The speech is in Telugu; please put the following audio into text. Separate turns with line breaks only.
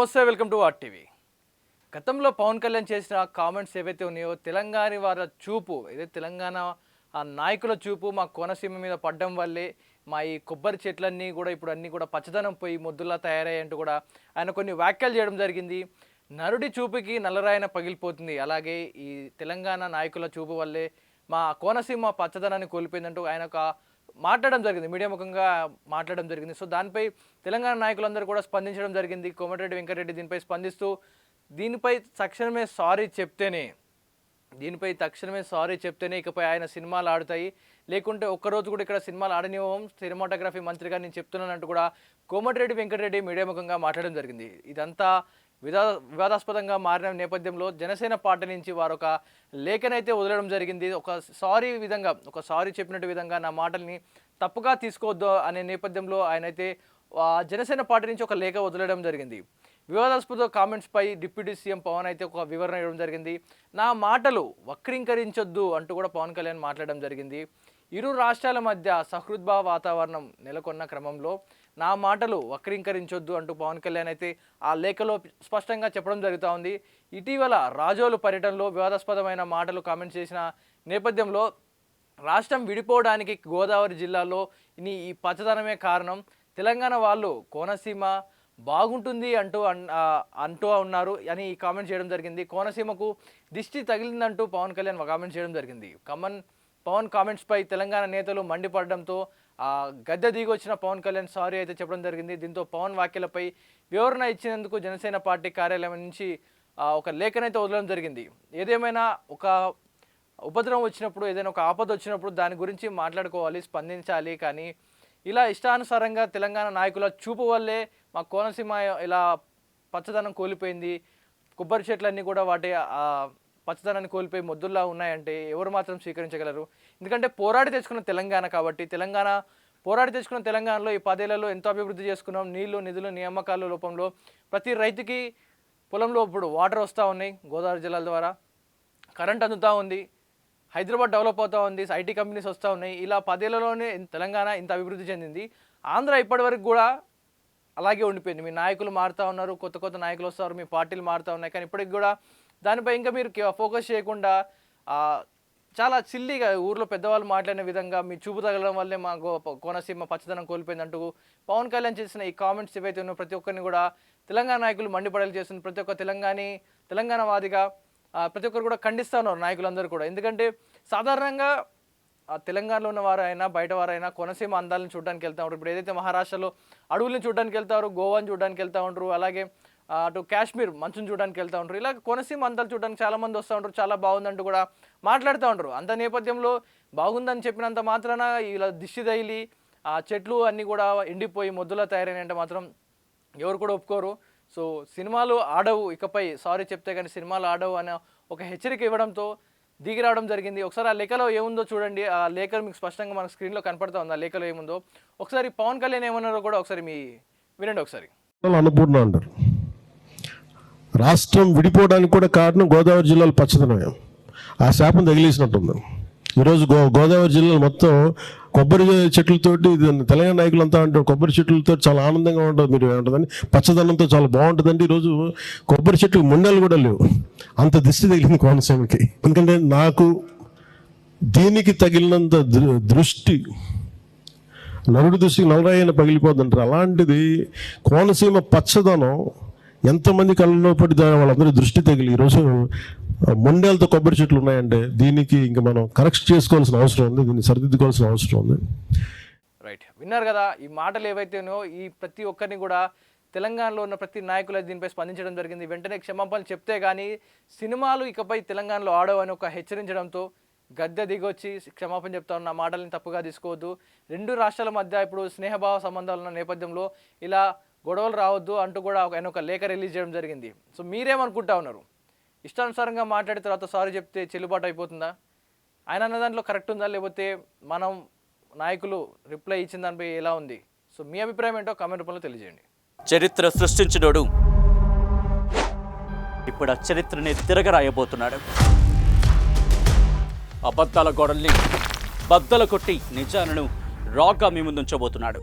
నమస్తే వెల్కమ్ టు ఆర్ టీవీ. గతంలో పవన్ కళ్యాణ్ చేసిన కామెంట్స్ ఏవైతే ఉన్నాయో తెలంగాణ వారి చూపు ఏదైతే తెలంగాణ ఆ నాయకుల చూపు మా కోనసీమ మీద పడ్డం వల్లే మా ఈ కొబ్బరి చెట్లన్నీ కూడా ఇప్పుడు అన్నీ కూడా పచ్చదనం పోయి మొద్దులా తయారయ్యంటూ కూడా ఆయన కొన్ని వ్యాఖ్యలు చేయడం జరిగింది. నరుడి చూపుకి నల్లరాయన పగిలిపోతుంది. అలాగే ఈ తెలంగాణ నాయకుల చూపు వల్లే మా కోనసీమ పచ్చదనాన్ని కోల్పోయిందంటూ ఆయన ఒక మాట్లాడడం జరిగింది మీడియా ముఖంగా మాట్లాడడం జరిగింది. సో దానిపై తెలంగాణ నాయకులందరూ కూడా స్పందించడం జరిగింది. కోమటిరెడ్డి వెంకటరెడ్డి దీనిపై స్పందిస్తూ దీనిపై తక్షణమే సారీ చెప్తేనే దీనిపై తక్షణమే సారీ చెప్తేనే ఇకపై ఆయన సినిమాలు ఆడుతాయి. లేకుంటే ఒక్కరోజు కూడా ఇక్కడ సినిమాలు ఆడనివ్వం సినిమాటోగ్రఫీ మంత్రిగా నేను చెప్తున్నానంటూ కూడా కోమటిరెడ్డి వెంకటరెడ్డి మీడియా ముఖంగా మాట్లాడడం జరిగింది. ఇదంతా విదా వివాదాస్పదంగా మారిన నేపథ్యంలో జనసేన పార్టీ నుంచి వారు ఒక లేఖనైతే వదలడం జరిగింది. ఒక సారీ విధంగా ఒక సారీ చెప్పినట్టు విధంగా నా మాటల్ని తప్పుగా తీసుకోవద్దు అనే నేపథ్యంలో ఆయన అయితే జనసేన పార్టీ నుంచి ఒక లేఖ వదలడం జరిగింది. వివాదాస్పద కామెంట్స్పై డిప్యూటీ సీఎం పవన్ అయితే ఒక వివరణ ఇవ్వడం జరిగింది. నా మాటలు వక్రీకరించొద్దు అంటూ కూడా పవన్ కళ్యాణ్ మాట్లాడడం జరిగింది. ఇరు రాష్ట్రాల మధ్య సహృద్భావ వాతావరణం నెలకొన్న క్రమంలో నా మాటలు వక్రీకరించొద్దు అంటూ పవన్ కళ్యాణ్ అయితే ఆ లేఖలో స్పష్టంగా చెప్పడం జరుగుతూ ఉంది. ఇటీవల రాజోలు పర్యటనలో వివాదాస్పదమైన మాటలు కామెంట్ చేసిన నేపథ్యంలో రాష్ట్రం విడిపోవడానికి గోదావరి జిల్లాలో ఇని ఈ పచ్చదనమే కారణం. తెలంగాణ వాళ్ళు కోనసీమ బాగుంటుంది అంటూ అన్- అంటూ ఉన్నారు అని ఈ కామెంట్ చేయడం జరిగింది. కోనసీమకు దిష్టి తగిలిందంటూ పవన్ కళ్యాణ్ కామెంట్ చేయడం జరిగింది. కమన్ పవన్ కామెంట్స్పై తెలంగాణ నేతలు మండిపడడంతో గద్దె దిగి వచ్చిన పవన్ కళ్యాణ్ సారీ అయితే చెప్పడం జరిగింది. దీంతో పవన్ వ్యాఖ్యలపై వివరణ ఇచ్చినందుకు జనసేన పార్టీ కార్యాలయం నుంచి ఒక లేఖనైతే వదలడం జరిగింది. ఏదేమైనా ఒక ఉపద్రవం వచ్చినప్పుడు ఏదైనా ఒక ఆపద వచ్చినప్పుడు దాని గురించి మాట్లాడుకోవాలి స్పందించాలి కానీ ఇలా ఇష్టానుసారంగా తెలంగాణ నాయకుల చూపు వల్లే మా కోనసీమ ఇలా పచ్చదనం కోల్పోయింది. కొబ్బరి చెట్లన్నీ కూడా వాటి పచ్చదనాన్ని కోల్పోయి మొద్దుల్లా ఉన్నాయంటే ఎవరు మాత్రం స్వీకరించగలరు? ఎందుకంటే పోరాడి తెచ్చుకున్న తెలంగాణ కాబట్టి తెలంగాణ పోరాడి తెచ్చుకున్న తెలంగాణలో ఈ పదేళ్ళలో ఎంతో అభివృద్ధి చేసుకున్నాం. నీళ్ళు నిధులు నియామకాల రూపంలో ప్రతి రైతుకి పొలంలో ఇప్పుడు వాటర్ వస్తూ ఉన్నాయి గోదావరి జిల్లాల ద్వారా. కరెంట్ అందుతూ ఉంది హైదరాబాద్ డెవలప్ అవుతూ ఉంది ఐటీ కంపెనీస్ వస్తూ ఉన్నాయి. ఇలా పదేళ్ళలోనే తెలంగాణ ఇంత అభివృద్ధి చెందింది. ఆంధ్ర ఇప్పటివరకు కూడా అలాగే ఉండిపోయింది. మీ నాయకులు మారుతూ ఉన్నారు కొత్త కొత్త నాయకులు వస్తారు మీ పార్టీలు మారుతూ ఉన్నాయి. కానీ ఇప్పటికి కూడా దానిపై ఇంకా మీరు ఫోకస్ చేయకుండా చాలా చిల్లిగా ఊర్లో పెద్దవాళ్ళు మాట్లాడిన విధంగా మీ చూపు తగలడం వల్లే మా కోనసీమ పచ్చదనం కోల్పోయిందంటూ పవన్ కళ్యాణ్ చేసిన ఈ కామెంట్స్ ఏవైతే ఉన్నాయో ప్రతి ఒక్కరిని కూడా తెలంగాణ నాయకులు మండిపడలు చేస్తున్న ప్రతి ఒక్క తెలంగాణ తెలంగాణ వాదిగా ప్రతి ఒక్కరు కూడా ఖండిస్తూ ఉన్నారు నాయకులందరూ కూడా. ఎందుకంటే సాధారణంగా తెలంగాణలో ఉన్న వారైనా బయట వారైనా కోనసీమ అందాలను చూడడానికి వెళ్తూ ఉంటారు. ఇప్పుడు ఏదైతే మహారాష్ట్రలో అడవులను చూడడానికి వెళ్తారు గోవాని చూడడానికి వెళ్తూ ఉంటారు. అలాగే అటు కాశ్మీర్ మంచుని చూడడానికి వెళ్తూ ఉంటారు. ఇలా కోనసీమ అందాలు చూడడానికి చాలామంది వస్తూ ఉంటారు. చాలా బాగుందంటూ కూడా మాట్లాడుతూ ఉంటారు. అంత నేపథ్యంలో బాగుందని చెప్పినంత మాత్రాన ఇలా దిష్టి తగిలి ఆ చెట్లు అన్నీ కూడా ఎండిపోయి మొద్దులా తయారైనంటే మాత్రం ఎవరు కూడా ఒప్పుకోరు. సో సినిమాలు ఆడవు. ఇకపై సారీ చెప్తే కానీ సినిమాలు ఆడవు అనే ఒక హెచ్చరిక ఇవ్వడంతో దిగి రావడం జరిగింది. ఒకసారి ఆ లేఖలో ఏముందో చూడండి. ఆ లేఖ మీకు స్పష్టంగా మన స్క్రీన్లో కనపడతా ఉంది. ఆ లేఖలో ఏముందో. ఒకసారి పవన్ కళ్యాణ్ ఏమన్నారో కూడా ఒకసారి మీ వినండి ఒకసారి.
అన్నపూర్ణ అంటారు. రాష్ట్రం విడిపోవడానికి కూడా కారణం గోదావరి జిల్లాలో పచ్చదనమే. ఆ శాపం తగిలేసినట్టుంది. ఈరోజు గో గోదావరి జిల్లాలో మొత్తం కొబ్బరి చెట్లతోటి తెలంగాణ నాయకులు అంతా అంటారు కొబ్బరి చెట్లతో చాలా ఆనందంగా ఉంటుంది మీరు ఏమంటుందని పచ్చదనంతో చాలా బాగుంటుందండి. ఈరోజు కొబ్బరి చెట్లు ముండలు కూడా లేవు. అంత దిష్టి తగిలింది కోనసీమకి. ఎందుకంటే నాకు దీనికి తగిలినంత దృ- దృష్టి నలుడు దృష్టికి నలరాయన పగిలిపోద్దంటారు. అలాంటిది కోనసీమ పచ్చదనం ఎంతమంది కళ్ళలో పడి వాళ్ళందరి వాళ్ళందరూ దృష్టి తగిలి ఈరోజు మొండేలతో కొబ్బరి చెట్లు ఉన్నాయంటే దీనికి ఇంకా మనం కరెక్ట్ చేసుకోవాల్సిన అవసరం ఉంది దీన్ని సరిదిద్దుకోవాల్సిన అవసరం ఉంది.
రైట్ విన్నారు కదా ఈ మాటలు ఏవైతేనో ఈ ప్రతి ఒక్కరిని కూడా తెలంగాణలో ఉన్న ప్రతి నాయకులు దీనిపై స్పందించడం జరిగింది. వెంటనే క్షమాపణలు చెప్తే కానీ సినిమాలు ఇకపై తెలంగాణలో ఆడవని ఒక హెచ్చరించడంతో గద్దె దిగొచ్చి క్షమాపణ చెప్తా ఉన్న మాటల్ని తప్పుగా తీసుకోవద్దు. రెండు రాష్ట్రాల మధ్య ఇప్పుడు స్నేహభావ సంబంధాలు ఉన్న నేపథ్యంలో ఇలా గొడవలు రావద్దు అంటూ కూడా ఒక- ఆయన ఒక లేఖ రిలీజ్ చేయడం జరిగింది. సో మీరేమనుకుంటా ఉన్నారు? ఇష్టానుసారంగా మాట్లాడిన తర్వాత సారీ చెప్తే చెల్లుబాటు అయిపోతుందా? ఆయన అన్న దాంట్లో కరెక్ట్ ఉందా? లేకపోతే మనం నాయకులు రిప్లై ఇచ్చిన దానిపై ఎలా ఉంది? సో మీ అభిప్రాయం ఏంటో కామెంట్ రూపంలో తెలియజేయండి.
చరిత్ర సృష్టించినోడు ఇప్పుడు ఆ చరిత్రని తిరగరాయబోతున్నాడు. అబద్ధాల గోడల్ని బద్దలు కొట్టి నిజాలను రాగ్గా మీ ముందుంచబోతున్నాడు.